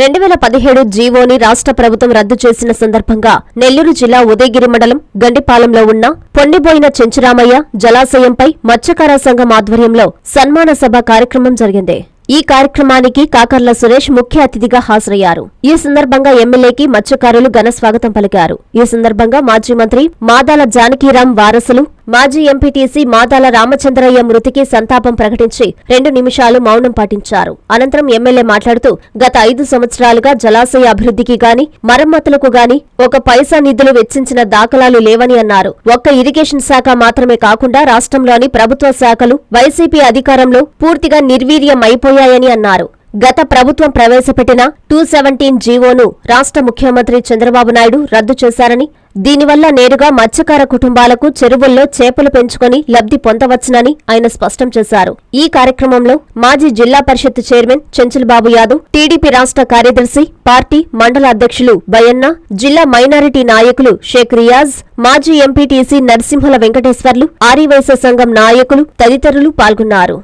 రెండు వేల పదిహేడు జీవోని రాష్ట్ర ప్రభుత్వం రద్దు చేసిన సందర్భంగా నెల్లూరు జిల్లా ఉదయగిరి మండలం గండిపాలెంలో ఉన్న పొండిబోయిన చెంచురామయ్య జలాశయంపై మత్స్యకార సంఘం ఆధ్వర్యంలో సన్మాన సభ కార్యక్రమం జరిగింది. ఈ కార్యక్రమానికి కాకర్ల సురేష్ ముఖ్య అతిథిగా హాజరయ్యారు. ఈ సందర్భంగా ఎమ్మెల్యేకి మత్స్యకారులు ఘన స్వాగతం పలికారు. ఈ సందర్భంగా మాజీ మంత్రి మాదాల జానకీరాం వారసులు మాజీ ఎంపీటీసీ మాదాల రామచంద్రయ్య మృతికి సంతాపం ప్రకటించి రెండు నిమిషాలు మౌనం పాటించారు. అనంతరం ఎమ్మెల్యే మాట్లాడుతూ గత ఐదు సంవత్సరాలుగా జలాశయ అభివృద్ధికి గాని మరమ్మతులకు గాని ఒక పైసా నిధులు వెచ్చించిన దాఖలాలు లేవని అన్నారు. ఒక్క ఇరిగేషన్ శాఖ మాత్రమే కాకుండా రాష్ట్రంలోని ప్రభుత్వ శాఖలు వైసీపీ అధికారంలో పూర్తిగా నిర్వీర్యం అయిపోయాయని అన్నారు. గత ప్రభుత్వం ప్రవేశపెట్టిన టూ సెవెంటీన్ జీవోను రాష్ట్ర ముఖ్యమంత్రి చంద్రబాబు నాయుడు రద్దు చేశారని దీనివల్ల నేరుగా మత్స్యకార కుటుంబాలకు చెరువుల్లో చేపలు పెంచుకొని లబ్ధి పొందవచ్చునని ఆయన స్పష్టం చేశారు. ఈ కార్యక్రమంలో మాజీ జిల్లా పరిషత్ చైర్మన్ చెంచల్బాబు యాదవ్ టీడీపీ రాష్ట్ర కార్యదర్శి పార్టీ మండల అధ్యక్షులు బయన్న జిల్లా మైనారిటీ నాయకులు షేక్ రియాజ్ మాజీ ఎంపీటీసీ నరసింహల వెంకటేశ్వర్లు ఆర్యవైశ్య సంఘం నాయకులు తదితరులు పాల్గొన్నారు.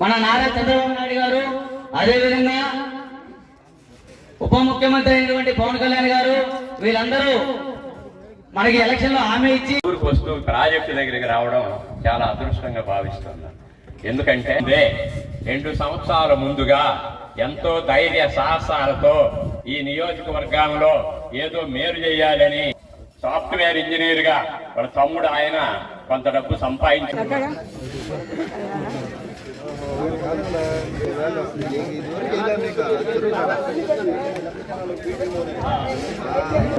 మన నారా చంద్రబాబు నాయుడు గారు అదేవిధంగా ఉప ముఖ్యమంత్రి అయినటువంటి పవన్ కళ్యాణ్ గారు వీళ్ళందరూ మనకి ఎలక్షన్లో హామీ ఇచ్చి ఊరికి వస్తూ ప్రాజెక్టు దగ్గరికి రావడం చాలా అదృష్టంగా భావిస్తున్నాను ఎందుకంటే రెండు సంవత్సరాల ముందుగా ఎంతో ధైర్య సాహసాలతో ఈ నియోజకవర్గంలో ఏదో మేలు చేయాలని సాఫ్ట్వేర్ ఇంజనీర్గా వాళ్ళ తమ్ముడు ఆయన కొంత డబ్బు సంపాదించారు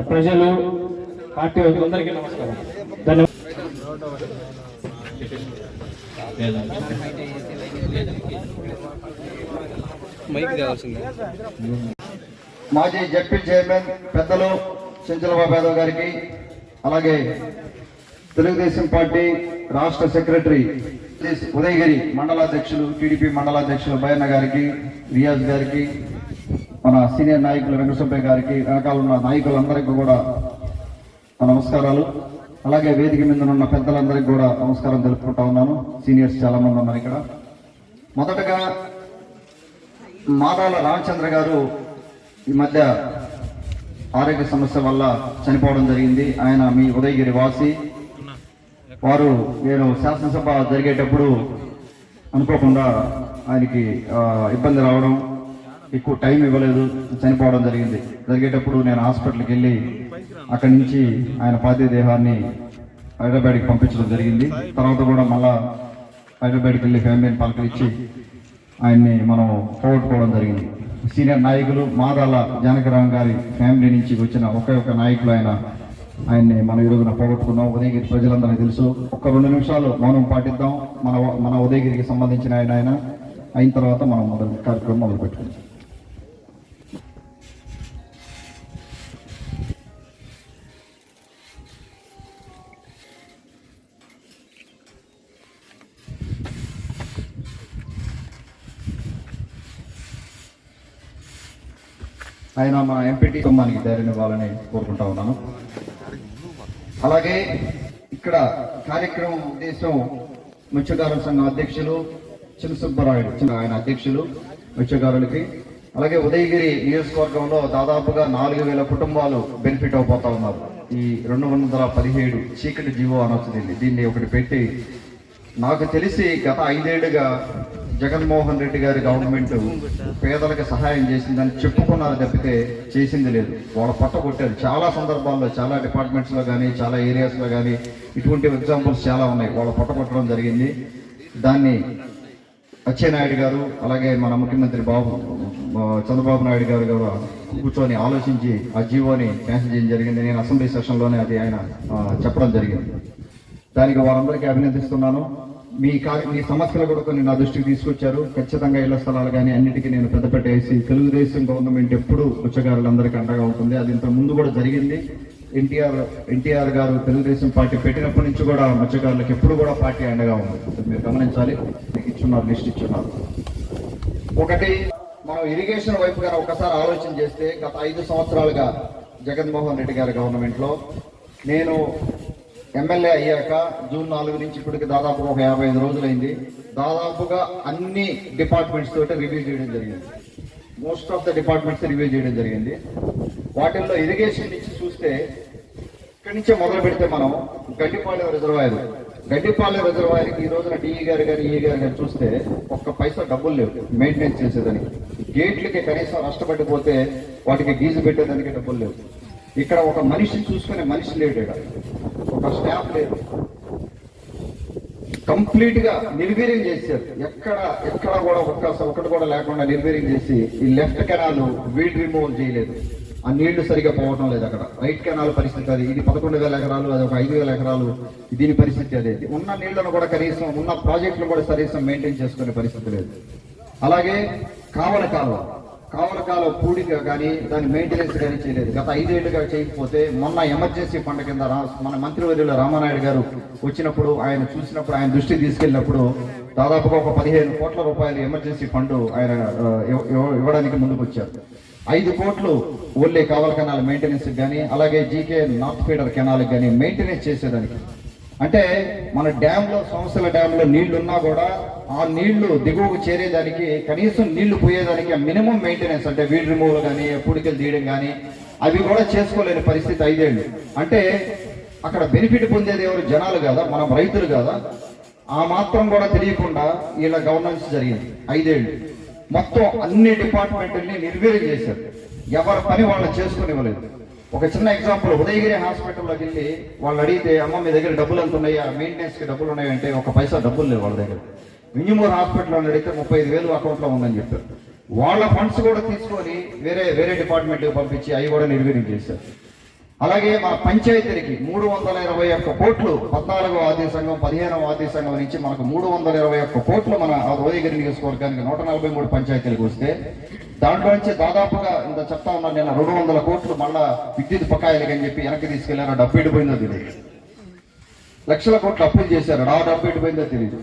ప్రజలు పార్టీ అందరికీ నమస్కారం. ధన్యవాదాలు. మాజీ జడ్పీ చైర్మన్ పెద్దలు చెంచలబాబు యాదవ్ గారికి అలాగే తెలుగుదేశం పార్టీ రాష్ట్ర సెక్రటరీ ఉదయగిరి మండలాధ్యక్షులు టీడీపీ మండలాధ్యక్షులు బయన్న గారికి రియాజ్ గారికి మన సీనియర్ నాయకులు వెంకటసుబ్బయ్య గారికి వెనకాల ఉన్న నాయకులందరికీ కూడా నమస్కారాలు. అలాగే వేదిక మీద ఉన్న పెద్దలందరికీ కూడా నమస్కారం తెలుపుకుంటా ఉన్నాను. సీనియర్స్ చాలా మంది ఉన్నారు ఇక్కడ. మొదటగా మాదాల రామచంద్ర గారు ఈ మధ్య ఆరోగ్య సమస్య వల్ల చనిపోవడం జరిగింది. ఆయన మీ ఉదయగిరి వాసి. వారు నేను శాసనసభ జరిగేటప్పుడు అనుకోకుండా ఆయనకి ఇబ్బంది రావడం ఎక్కువ టైం ఇవ్వలేదు చనిపోవడం జరిగింది. జరిగేటప్పుడు నేను హాస్పిటల్కి వెళ్ళి అక్కడి నుంచి ఆయన పార్థివ దేహాన్ని హైదరాబాద్కి పంపించడం జరిగింది. తర్వాత కూడా మళ్ళా హైదరాబాద్కి వెళ్ళి ఫ్యామిలీని పలకరించి ఆయన్ని మనం పోగొట్టుకోవడం జరిగింది. సీనియర్ నాయకులు మాదాల జానకరామ్ గారి ఫ్యామిలీ నుంచి వచ్చిన ఒకే ఒక నాయకులు ఆయన. ఆయన్ని మనం ఈ పోగొట్టుకున్నాం ఉదయగిరి ప్రజలందరికీ తెలుసు. ఒక్క రెండు నిమిషాలు మౌనం పాటిద్దాం. మన మన ఉదయగిరికి సంబంధించిన ఆయన ఆయన అయిన తర్వాత మనం మొదలు కార్యక్రమం మొదలు పెట్టుకుందాం. ఆయన మా ఎంపీటీ కుటుంబానికి ధైర్యం ఇవ్వాలని కోరుకుంటా ఉన్నాను. అలాగే ఇక్కడ కార్యక్రమం ఉద్దేశం మత్స్యకారుల సంఘం అధ్యక్షులు చిన్న సుబ్బరాయుడు చిన్న ఆయన అధ్యక్షులు మత్స్యకారులకి. అలాగే ఉదయగిరి నియోజకవర్గంలో దాదాపుగా నాలుగు వేల కుటుంబాలు బెనిఫిట్ అవబోతా ఉన్నారు. ఈ రెండు వందల పదిహేడు చీకటి జీవో అనొచ్చింది దీన్ని ఒకటి పెట్టి నాకు తెలిసి గత ఐదేళ్ళుగా జగన్మోహన్ రెడ్డి గారి గవర్నమెంట్ పేదలకు సహాయం చేసిందని చెప్పుకున్నారు తప్పితే చేసింది లేదు. వాళ్ళ పట్ట కొట్టారు చాలా సందర్భాల్లో చాలా డిపార్ట్మెంట్స్లో కానీ చాలా ఏరియాస్లో కానీ ఇటువంటి ఎగ్జాంపుల్స్ చాలా ఉన్నాయి. వాళ్ళ పట్ట కొట్టడం జరిగింది. దాన్ని అచ్చెన్నాయుడు గారు అలాగే మన ముఖ్యమంత్రి బాబు చంద్రబాబు నాయుడు గారు కూడా కూర్చొని ఆలోచించి ఆ జీవోని క్యాన్సిల్ చేయడం జరిగింది. నేను అసెంబ్లీ సెషన్లోనే అది ఆయన చెప్పడం జరిగింది. దానికి వారందరికీ అభినందిస్తున్నాను. మీ మీ సమస్యలు కూడా కొన్ని నా దృష్టికి తీసుకొచ్చారు. ఖచ్చితంగా ఇళ్ళ స్థలాలు కానీ అన్నిటికీ నేను పెద్దపెట్ట వేసి తెలుగుదేశం గవర్నమెంట్ ఎప్పుడు ఉచ్చగారులందరికీ అండగా ఉంటుంది. అది ఇంత ముందు కూడా జరిగింది. ఎన్టీఆర్ ఎన్టీఆర్ గారు తెలుగుదేశం పార్టీ పెట్టినప్పటి నుంచి కూడా మత్స్యకారులకు ఎప్పుడు కూడా పార్టీ అండగా ఉంది మీరు గమనించాలి. మీకు ఇచ్చున్నారు లిస్ట్ ఇచ్చున్నారు. ఒకటి మనం ఇరిగేషన్ వైపు గారు ఒకసారి ఆలోచన చేస్తే గత ఐదు సంవత్సరాలుగా జగన్మోహన్ రెడ్డి గారి గవర్నమెంట్లో నేను ఎమ్మెల్యే అయ్యాక జూన్ నాలుగు నుంచి ఇప్పటికి దాదాపు ఒక యాభై ఐదు రోజులైంది. దాదాపుగా అన్ని డిపార్ట్మెంట్స్ తోటి రివ్యూ చేయడం జరిగింది. Most of the departments review చేయడం జరిగింది. వాటిల్లో ఇరిగేషన్ నుంచి చూస్తే ఇక్కడి నుంచే మొదలు పెడితే మనం గడ్డిపాలెం రిజర్వాయర్. గడ్డిపాలెం రిజర్వాయర్కి ఈ రోజున డిఈ గారు గారు ఈ గారు గారు చూస్తే ఒక్క పైసా డబ్బులు లేవు మెయింటెనెన్స్ చేసేదానికి. గేట్లకి కనీసం నష్టపడిపోతే వాటికి గీజు పెట్టేదానికి డబ్బులు లేవు. ఇక్కడ ఒక మనిషిని చూసుకునే మనిషి లేడు ఇక్కడ. ఒక స్టాఫ్ లేదు కంప్లీట్గా నిర్వీర్యం చేశారు ఎక్కడ ఎక్కడ కూడా ఒక్క ఒకటి కూడా లేకుండా నిర్వీర్యం చేసి ఈ లెఫ్ట్ కెనాల్ వీడ్ రిమూవల్ చేయలేదు. ఆ నీళ్ళు సరిగా పోవటం లేదు అక్కడ. రైట్ కెనాల్ పరిస్థితి అది. ఇది పదకొండు వేల ఎకరాలు అది ఒక ఐదు వేల ఎకరాలు. దీని పరిస్థితి అదే. ఉన్న నీళ్ళను కూడా కనీసం ఉన్న ప్రాజెక్టులు కూడా కనీసం మెయింటైన్ చేసుకునే పరిస్థితి లేదు. అలాగే కావల కాలువ. కావల పూడిక కానీ దాని మెయింటెనెన్స్ కానీ చేయలేదు. గత ఐదేళ్ళుగా చేయకపోతే మొన్న ఎమర్జెన్సీ ఫండ్ కింద రా- మన మంత్రివర్యులు రామానాయుడు గారు వచ్చినప్పుడు ఆయన చూసినప్పుడు ఆయన దృష్టికి తీసుకెళ్ళినప్పుడు దాదాపుగా ఒక పదిహేను కోట్ల రూపాయలు ఎమర్జెన్సీ ఫండ్ ఆయన ఇవ్వడానికి ముందుకు వచ్చారు ఐదు కోట్లు ఓన్లీ కావల కెనాల్ మెయింటెనెన్స్కి కానీ అలాగే జీకే నార్త్ ఫీడర్ కెనాల్కి కానీ మెయింటెనెన్స్ చేసేదానికి అంటే మన డ్యాంలో సంవత్సర డ్యాంలో డ్యామ్ నీళ్ళు ఉన్నా కూడా ఆ నీళ్ళు దిగువకు చేరేదానికి కనీసం నీళ్ళు పోయేదానికి మినిమం మెయింటెనెన్స్ అంటే వీడ్ రిమూవల్ కానీ పూడికలు తీయడం కానీ అవి కూడా చేసుకోలేని పరిస్థితి ఐదేళ్ళు. అంటే అక్కడ బెనిఫిట్ పొందేది ఎవరు? జనాలు కాదా? మనం రైతులు కాదా? ఆ మాత్రం కూడా తెలియకుండా ఇలా గవర్నెన్స్ జరిగింది ఐదేళ్ళు. మొత్తం అన్ని డిపార్ట్మెంట్ని నిర్వీర్యం చేశారు. ఎవరి పని వాళ్ళు చేసుకునివ్వలేదు ఒక చిన్న ఎగ్జాంపుల్ ఉదయగిరి హాస్పిటల్లోకి వెళ్ళి వాళ్ళు అడిగితే అమ్మ మీ దగ్గర డబ్బులు ఎంత ఉన్నాయా? మెయింటెనెన్స్కి డబ్బులు ఉన్నాయంటే ఒక పైసా డబ్బులు లేవు వాళ్ళ దగ్గర. మింజమూరు హాస్పిటల్లో అడిగితే ముప్పై ఐదు వేలు అకౌంట్లో ఉందని చెప్పారు. వాళ్ళ ఫండ్స్ కూడా తీసుకొని వేరే వేరే డిపార్ట్మెంట్కి పంపించి అవి కూడా నిర్వీర్యం చేశారు. అలాగే మన పంచాయతీలకి మూడు వందల ఇరవై ఒక్క కోట్లు పద్నాలుగో ఆర్థిక సంఘం పదిహేనవ ఆర్థిక సంఘం నుంచి మనకు మూడు వందల ఇరవై ఒక్క కోట్లు మన ఉదయగిరి నియోజకవర్గానికి నూట నలభై మూడు పంచాయతీలకు వస్తే దాంట్లో నుంచి దాదాపుగా ఇంత చెప్తా ఉన్నాను నేను రెండు వందల కోట్లు మళ్ళా విద్యుత్ బకాయిలకి అని చెప్పి వెనక్కి తీసుకెళ్ళారు డబ్బు ఎడిపోయిందో తెలియదు. లక్షల కోట్లు అప్పులు చేశారు ఆ డబ్బు ఎడిపోయిందో తెలియదు.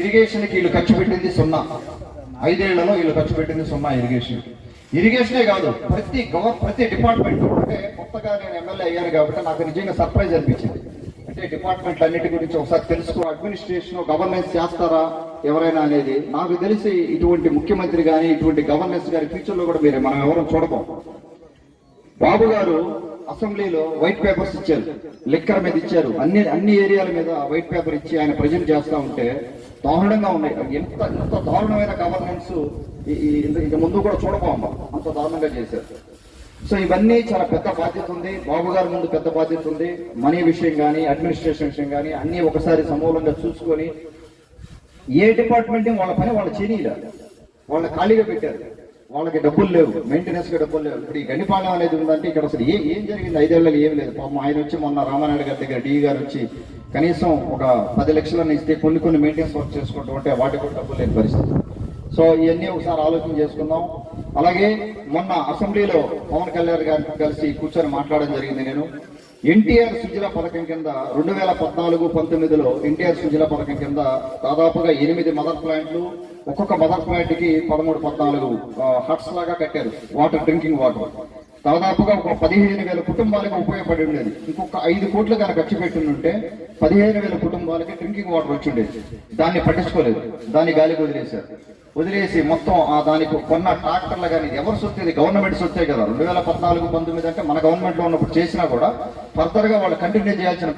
ఇరిగేషన్కి వీళ్ళు ఖర్చు పెట్టింది సున్నా. ఐదేళ్ళలో వీళ్ళు ఖర్చు పెట్టింది సున్నా ఇరిగేషన్. ఇరిగేషనే కాదు ప్రతి గవర్ ప్రతి డిపార్ట్మెంట్. అంటే కొత్తగా నేను ఎమ్మెల్యే అయ్యాను కాబట్టి నాకు నిజంగా సర్ప్రైజ్ అనిపించింది. అంటే డిపార్ట్మెంట్లన్నిటి గురించి ఒకసారి తెలుసుకో అడ్మినిస్ట్రేషన్ గవర్నెన్స్ చేస్తారా? ఎవరైనా అనేది నాకు తెలిసి ఇటువంటి ముఖ్యమంత్రి కానీ ఇటువంటి గవర్నెన్స్ గారి ఫ్యూచర్లో కూడా మీరు మనం ఎవరో చూడబోం బాబు గారు అసెంబ్లీలో వైట్ పేపర్స్ ఇచ్చారు లిక్కర్ మీద ఇచ్చారు. అన్ని అన్ని ఏరియాల మీద వైట్ పేపర్ ఇచ్చి ఆయన ప్రజెంట్ చేస్తూ ఉంటే దారుణంగా ఉన్నాయి. ఎంత ఎంత దారుణమైన గవర్నెన్స్ ఇంత ముందు కూడా చూడబోమ్మ అంత దారుణంగా చేశారు. సో ఇవన్నీ చాలా పెద్ద బాధ్యత ఉంది. బాబు గారి ముందు పెద్ద బాధ్యత ఉంది. మనీ విషయం కానీ అడ్మినిస్ట్రేషన్ విషయం కానీ అన్ని ఒకసారి సమూలంగా చూసుకొని ఏ డిపార్ట్మెంట్ వాళ్ళ పని వాళ్ళు చేయలేదు వాళ్ళ ఖాళీగా పెట్టారు. వాళ్ళకి డబ్బులు లేవు. మెయింటెనెన్స్కి డబ్బులు లేవు. ఇప్పుడు ఈ గణిపాలెం అనేది ఉందంటే ఇక్కడ అసలు ఏ ఏం జరిగింది? ఐదేళ్ళకి ఏం లేదు. పాపం ఆయన వచ్చి మొన్న రామానాయుడు గారి దగ్గర డి గారు వచ్చి కనీసం ఒక పది లక్షలను ఇస్తే కొన్ని కొన్ని మెయింటెనెన్స్ వర్క్ చేసుకుంటూ ఉంటే వాటికి కూడా డబ్బులు లేని పరిస్థితి. సో ఇవన్నీ ఒకసారి ఆలోచన చేసుకుందాం. అలాగే మొన్న అసెంబ్లీలో పవన్ కళ్యాణ్ గారితో కలిసి కూర్చొని మాట్లాడడం జరిగింది నేను. ఎన్టీఆర్ సుజల పథకం కింద రెండు వేల పద్నాలుగు పంతొమ్మిదిలో ఎన్టీఆర్ సుజల పథకం కింద దాదాపుగా ఎనిమిది మదర్ ప్లాంట్లు ఒక్కొక్క మదర్ ప్లాంట్కి పదమూడు పద్నాలుగు హట్స్ లాగా కట్టారు. Water drinking water. దాదాపుగా ఒక పదిహేను వేల కుటుంబాలకు ఉపయోగపడి ఉండేది. ఇంకొక ఐదు కోట్లు కనుక ఖర్చు పెట్టిండుంటే పదిహేను వేల కుటుంబాలకి డ్రింకింగ్ వాటర్ వచ్చి ఉండేది. దాన్ని పట్టించుకోలేదు. దాన్ని గాలికి వదిలేశారు. వదిలేసి మొత్తం ఆ దానికి కొన్న ట్రాక్టర్లు కానీ ఎవరు సొత్తేది? గవర్నమెంట్ సొత్తే కదా. రెండు వేల పద్నాలుగు పంతొమ్మిది అంటే మన గవర్నమెంట్లో ఉన్నప్పుడు చేసినా కూడా ఫర్దర్గా వాళ్ళు కంటిన్యూ చేయాల్సిన